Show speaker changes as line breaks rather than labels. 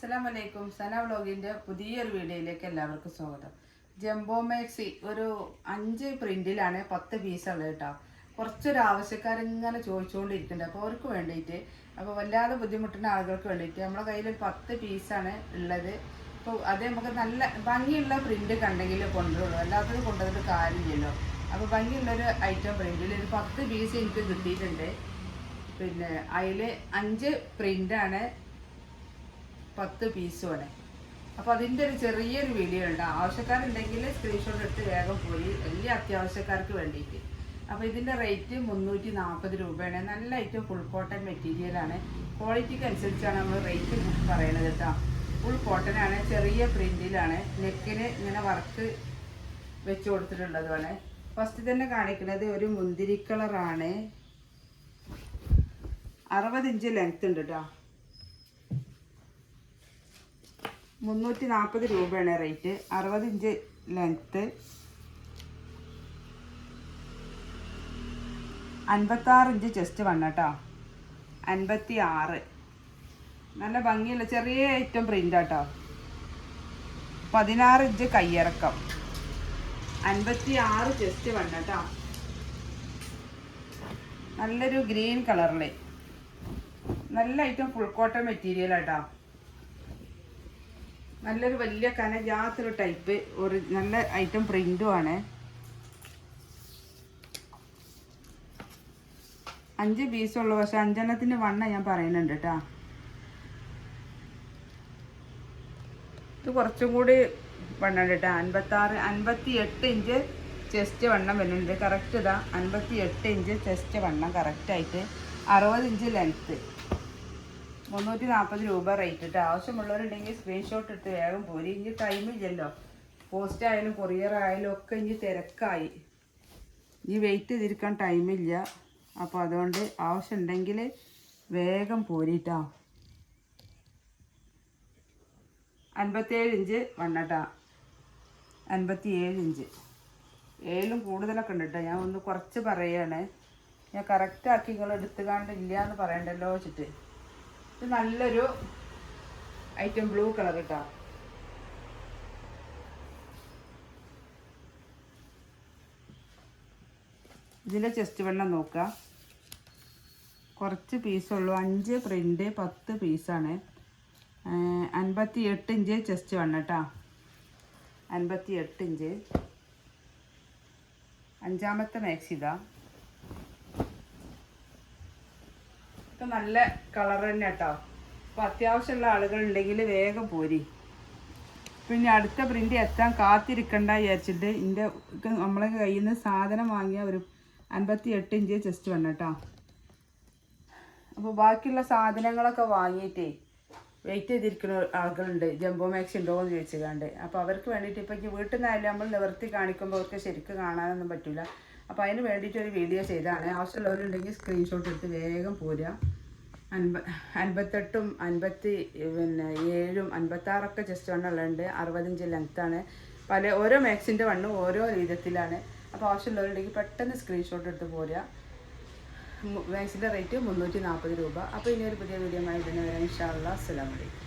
അസ്സലാം വലൈക്കും സന വ്ലോഗിന്റെ പുതിയൊരു വീഡിയോയിലേക്ക് എല്ലാവർക്കും സ്വാഗതം. ജംബോ മാക്സി ഒരു അഞ്ച് പ്രിന്റിലാണ് പത്ത് പീസ് ഉള്ളത് കേട്ടോ. കുറച്ചൊരു ആവശ്യക്കാരിങ്ങനെ ചോദിച്ചുകൊണ്ടിരിക്കുന്നുണ്ട്. അപ്പോൾ അവർക്ക് വേണ്ടിയിട്ട് അപ്പോൾ വല്ലാതെ ബുദ്ധിമുട്ടുന്ന ആളുകൾക്ക് വേണ്ടിയിട്ട് നമ്മുടെ കയ്യിൽ ഒരു പത്ത് പീസാണ് ഉള്ളത്. അപ്പോൾ അത് നമുക്ക് നല്ല ഭംഗിയുള്ള പ്രിന്റ് കണ്ടെങ്കിൽ കൊണ്ടുവരുള്ളൂ. അല്ലാത്തത് കൊണ്ടുവന്നിട്ട് കാര്യമില്ലല്ലോ. അപ്പോൾ ഭംഗിയുള്ളൊരു ഐറ്റം പ്രിന്റിൽ ഒരു പത്ത് പീസ് എനിക്ക് കിട്ടിയിട്ടുണ്ട്. പിന്നെ അതിൽ അഞ്ച് പ്രിന്റാണ് പത്ത് പീസുമാണ് അപ്പോൾ അതിന്റെ ഒരു ചെറിയൊരു വീഡിയോ ഉണ്ട്. ആവശ്യക്കാരുണ്ടെങ്കിൽ സ്ക്രീൻഷോട്ട് എടുത്ത് വേഗം പോയി. എല്ലാ അത്യാവശ്യക്കാർക്ക് വേണ്ടിയിട്ട്. അപ്പോൾ ഇതിന്റെ റേറ്റ് മുന്നൂറ്റി നാൽപ്പത് രൂപയാണ്. നല്ല ഐറ്റം ഫുൾ കോട്ടൺ മെറ്റീരിയലാണ് ക്വാളിറ്റിക്ക് അനുസരിച്ചാണ് നമ്മൾ റേറ്റ് പറയണത് കേട്ടോ. ഫുൾ കോട്ടൺ ആണ്. ചെറിയ പ്രിന്റിലാണ് നെക്കിന് ഇങ്ങനെ വർക്ക് വെച്ച് കൊടുത്തിട്ടുള്ളതുമാണ്. ഫസ്റ്റ് തന്നെ കാണിക്കുന്നത് ഒരു മുന്തിരി കളറാണ് അറുപത് ഇഞ്ച് ലെങ്ത് ഉണ്ട് കേട്ടോ മുന്നൂറ്റി നാൽപ്പത് രൂപയാണ് റേറ്റ്. അറുപത് ഇഞ്ച് ലെങ്ത്ത് അൻപത്താറ് ഇഞ്ച് ചെസ്റ്റ് വണ്ണ കേട്ടോ അൻപത്തി ആറ് നല്ല ഭംഗിയുള്ള ചെറിയ ഐറ്റം പ്രിന്റ് കേട്ടോ പതിനാറ് ഇഞ്ച് കയ്യിറക്കം അൻപത്തി ആറ് ചെസ്റ്റ് വണ്ണ കേട്ടോ നല്ലൊരു ഗ്രീൻ കളറിലെ. നല്ല ഐറ്റം ഫുൾ കോട്ടൺ മെറ്റീരിയൽ കേട്ടോ നല്ലൊരു വലിയ കനജാത്തൊരു ടൈപ്പ് ഒരു നല്ല ഐറ്റം പ്രിന്റുമാണ് അഞ്ച് പീസുള്ളൂ പക്ഷെ അഞ്ചെണ്ണത്തിന്റെ വണ്ണ ഞാൻ പറയുന്നുണ്ട് കേട്ടോ ഇത് കുറച്ചും കൂടി വണ്ണം കേട്ടോ അൻപത്താറ് അൻപത്തി എട്ട് ഇഞ്ച് ചെസ്റ്റ് വണ്ണം വരുന്നുണ്ട്. കറക്റ്റ് ഇതാ. അൻപത്തി എട്ട് ഇഞ്ച് ചെസ്റ്റ് വണ്ണം കറക്റ്റായിട്ട് അറുപത് ഇഞ്ച് ലെങ്ത്ത് മുന്നൂറ്റി നാൽപ്പത് രൂപ റേറ്റ് ഇട്ട് ആവശ്യമുള്ളവരുണ്ടെങ്കിൽ സ്ക്രീൻഷോട്ട് എടുത്ത് വേഗം പോരി. ഇനി ടൈമില്ലല്ലോ പോസ്റ്റ് ആയാലും കൊറിയർ ആയാലും ഒക്കെ ഇനി തിരക്കായി. ഇനി വെയിറ്റ് ചെയ്തിരിക്കാൻ ടൈമില്ല അപ്പോൾ അതുകൊണ്ട് ആവശ്യമുണ്ടെങ്കിൽ വേഗം പോരിട്ടാ. അൻപത്തേഴ് ഇഞ്ച് വണ്ണട്ടാ. അൻപത്തി ഏഴ് ഇഞ്ച്. ഏഴിലും കൂടുതലൊക്കെ ഉണ്ട് കേട്ടോ ഞാൻ ഒന്ന് കുറച്ച് പറയുകയാണ് ഞാൻ കറക്റ്റാക്കി നിങ്ങൾ എടുത്തുകാണ്ട് എന്ന് പറയണ്ടല്ലോ വെച്ചിട്ട് ഇത് നല്ലൊരു ഐറ്റം ബ്ലൂ കളർ കേട്ടോ ഇതിന്റെ ചെസ്റ്റ് വെള്ളം നോക്കുക കുറച്ച് പീസുള്ളൂ അഞ്ച് പ്രിന്റ് പത്ത് പീസാണ് അൻപത്തി എട്ട് ഇഞ്ച് ചെസ്റ്റ് വണ്ണം കേട്ടോ അൻപത്തി എട്ട് ഇഞ്ച്. അഞ്ചാമത്തെ മാക്സ് ഇതാ നല്ല കളർ തന്നെ കേട്ടോ അപ്പോൾ അത്യാവശ്യമുള്ള ആളുകൾ ഉണ്ടെങ്കിൽ വേഗം പോരി. പിന്നെ അടുത്ത പ്രിന്റ് എത്താൻ കാത്തിരിക്കണ്ട വിചാരിച്ചിട്ട് ഇതിന്റെ നമ്മളെ കയ്യിൽ നിന്ന് സാധനം വാങ്ങിയ ഒരു അൻപത്തി എട്ട് ഇഞ്ച് ചെസ്റ്റ് വന്നു കേട്ടോ അപ്പോൾ ബാക്കിയുള്ള സാധനങ്ങളൊക്കെ വാങ്ങിയിട്ടേ വെയിറ്റ് ചെയ്തിരിക്കുന്ന ആളുകളുണ്ട്. ജംബോ മാക്സ് ഉണ്ടോ എന്ന് ചോദിച്ചുകൊണ്ട് അപ്പോൾ അവർക്ക് വേണ്ടിയിട്ട് ഇപ്പോൾ വീട്ടിൽ നിന്നായാലും നമ്മൾ നിവർത്തി കാണിക്കുമ്പോൾ അവർക്ക് ശരിക്കും കാണാനൊന്നും പറ്റില്ല അപ്പോൾ അതിന് വേണ്ടിയിട്ട് ഒരു വീഡിയോ ചെയ്താണ് ആവശ്യമുള്ളവരുണ്ടെങ്കിൽ സ്ക്രീൻഷോട്ട് എടുത്ത് വേഗം പോരുക. അൻപ അൻപത്തെട്ടും അൻപത്തി പിന്നെ ഏഴും അൻപത്താറൊക്കെ ജസ്റ്റ് വണ്ണുള്ളതുണ്ട് അറുപതിഞ്ച് ലെങ്ത്താണ് പല ഓരോ മാക്സിന്റെ വണ്ണും ഓരോ രീതിയിലാണ് അപ്പോൾ ആവശ്യമുള്ളവരുണ്ടെങ്കിൽ പെട്ടെന്ന് സ്ക്രീൻഷോട്ട് എടുത്ത് പോരുക. മാക്സിന്റെ റേറ്റ് മുന്നൂറ്റി നാൽപ്പത് രൂപ. അപ്പോൾ ഇനി ഒരു പുതിയ വീഡിയോ ആയിട്ട് തന്നെ വരാം ഇൻഷാ അല്ലാ അസ്സലാമലൈക്കും